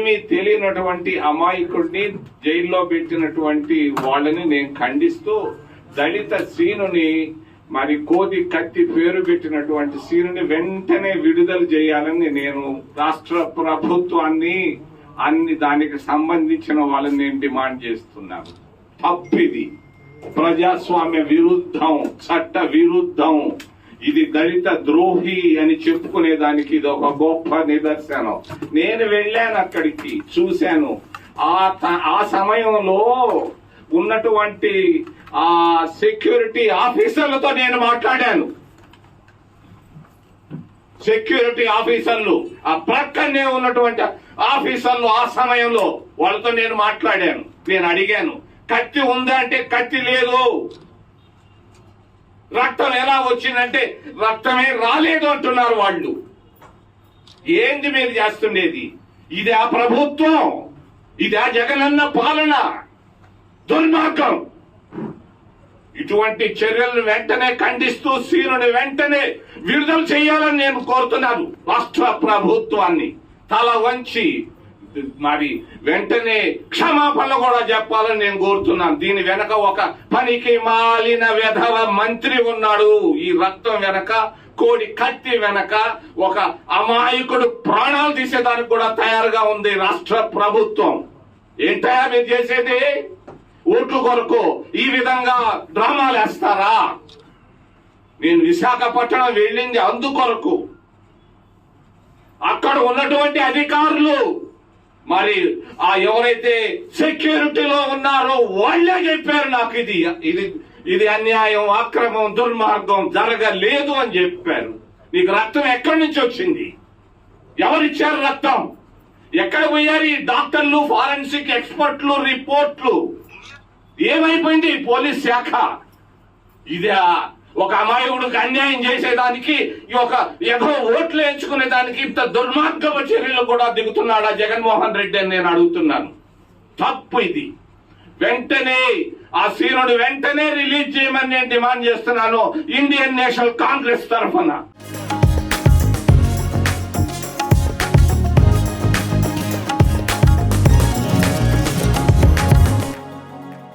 ఏమీ తెలియనటువంటి అమాయకుడిని జైల్లో పెట్టినటువంటి వాళ్ళని నేను ఖండిస్తూ దళిత సీనుని మరి కోది కత్తి పేరు పెట్టినటువంటి సీనుని వెంటనే విడుదల చేయాలని నేను రాష్ట్ర ప్రభుత్వాన్ని అన్ని దానికి సంబంధించిన వాళ్ళని నేను డిమాండ్ చేస్తున్నాను. తప్పిది. ప్రజాస్వామ్య విరుద్ధం చట్ట విరుద్ధం. ఇది దళిత ద్రోహి అని చెప్పుకునే దానికి ఇది ఒక గొప్ప నిదర్శనం. నేను వెళ్ళాను అక్కడికి చూశాను. ఆ త- ఆ సమయంలో ఉన్నటువంటి ఆ సెక్యూరిటీ ఆఫీసర్లతో నేను మాట్లాడాను. సెక్యూరిటీ ఆఫీసర్లు ఆ ప్రక్కనే ఉన్నటువంటి ఆఫీసర్లు ఆ సమయంలో వాళ్ళతో నేను మాట్లాడాను. నేను అడిగాను కత్తి ఉందా? అంటే కత్తి లేదు. రక్తం ఎలా వచ్చిందంటే రక్తమే రాలేదు అంటున్నారు వాళ్ళు. ఏంది మీరు చేస్తుండేది? ఇది ఆ ప్రభుత్వం? ఇది ఆ జగనన్న పాలన? దుర్మార్గం. ఇటువంటి చర్యలను వెంటనే ఖండిస్తూ సీనుని వెంటనే విడుదల చేయాలని నేను కోరుతున్నాను. రాష్ట్ర ప్రభుత్వాన్ని తల వంచి మరి వెంటనే క్షమాపణలు కూడా చెప్పాలని నేను కోరుతున్నాను. దీని వెనక ఒక పనికి మాలిన వెధవ మంత్రి ఉన్నాడు. ఈ రక్తం వెనక కోడి కత్తి వెనక ఒక అమాయకుడు ప్రాణాలు తీసేదానికి కూడా తయారుగా ఉంది రాష్ట్ర ప్రభుత్వం. ఏంటయా మీరు చేసేది? ఓట్లు కొరకు ఈ విధంగా డ్రామాలు వేస్తారా నేను విశాఖపట్నం వెళ్ళింది అందుకొరకు. అక్కడ ఉన్నటువంటి అధికారులు మరి ఆ ఎవరైతే సెక్యూరిటీలో ఉన్నారో వాళ్ళే చెప్పారు నాకు ఇది ఇది ఇది అన్యాయం అక్రమం దుర్మార్గం జరగలేదు అని చెప్పారు. నీకు రక్తం ఎక్కడి నుంచి వచ్చింది? ఎవరిచ్చారు రక్తం? ఎక్కడ పోయారు ఈ డాక్టర్లు ఫారెన్సిక్ ఎక్స్పర్ట్లు రిపోర్ట్లు? ఏమైపోయింది పోలీస్ శాఖ? ఇదే ఒక అమాయకుడికి అన్యాయం చేసేదానికి ఈ ఒక ఎగో ఓట్లు ఎంచుకునే దానికి ఇంత దుర్మార్గపు చర్యలు కూడా దిగుతున్నాడా జగన్మోహన్ రెడ్డి అని నేను అడుగుతున్నాను. తప్పు ఇది. వెంటనే ఆ సీనుడు వెంటనే రిలీజ్ చేయమని నేను డిమాండ్ చేస్తున్నాను. ఇండియన్ నేషనల్ కాంగ్రెస్ తరఫున.